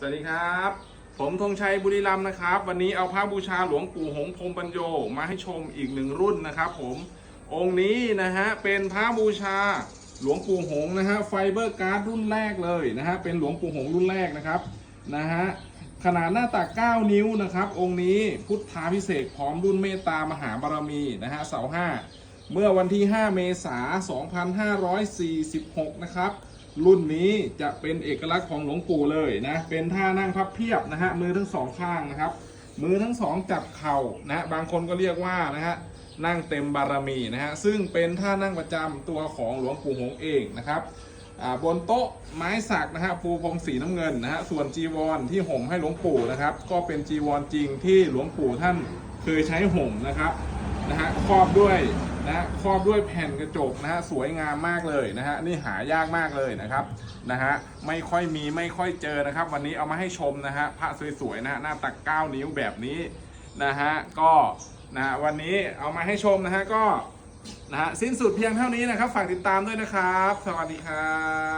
สวัสดีครับ ผมธงชัยบุรีรัมย์นะครับ วันนี้เอาพระบูชาหลวงปู่หงพรมปัญโยมาให้ชมอีกหนึ่งรุ่นนะครับผมองค์นี้นะฮะเป็นพระบูชาหลวงปู่หงนะฮะไฟเบอร์การ์ดรุ่นแรกเลยนะฮะเป็นหลวงปู่หงรุ่นแรกนะครับนะฮะขนาดหน้าตัก 9 นิ้วนะครับ องค์นี้พุทธาพิเศษพร้อมรุ่นเมตตามหาบารมีนะฮะเสาห้า เมื่อวันที่ 5 เมษายน 2546 นะครับ รุ่นนี้จะเป็นเอกลักษณ์ของหลวงปู่เลยนะ เป็นท่านั่งพับเพียบนะฮะ มือทั้งสองข้างนะครับ มือทั้งสองจับเข่านะฮะ บางคนก็เรียกว่านะฮะ นั่งเต็มบารมีนะฮะ ซึ่งเป็นท่านั่งประจำตัวของหลวงปู่หงเองนะครับบนโต๊ะไม้สักนะฮะปูพรมสีน้ำเงินนะฮะส่วนจีวรที่ห่มให้หลวงปู่นะครับ ก็เป็นจีวรจริงที่หลวงปู่ท่านเคยใช้ห่มนะครับนะฮะครอบด้วย นะครอบด้วยแผ่นกระจกนะฮะสวยงามมากเลยนะฮะนี่หายากมากเลยนะครับนะฮะไม่ค่อยมีไม่ค่อยเจอนะครับ วันนี้เอามาให้ชมนะฮะพระสวยๆนะฮะหน้าตัก9นิ้วแบบนี้นะฮะก็นะฮะวันนี้เอามาให้ชมนะฮะก็นะฮะสิ้นสุดเพียงเท่านี้นะครับ ฝากติดตามด้วยนะครับ สวัสดีครับ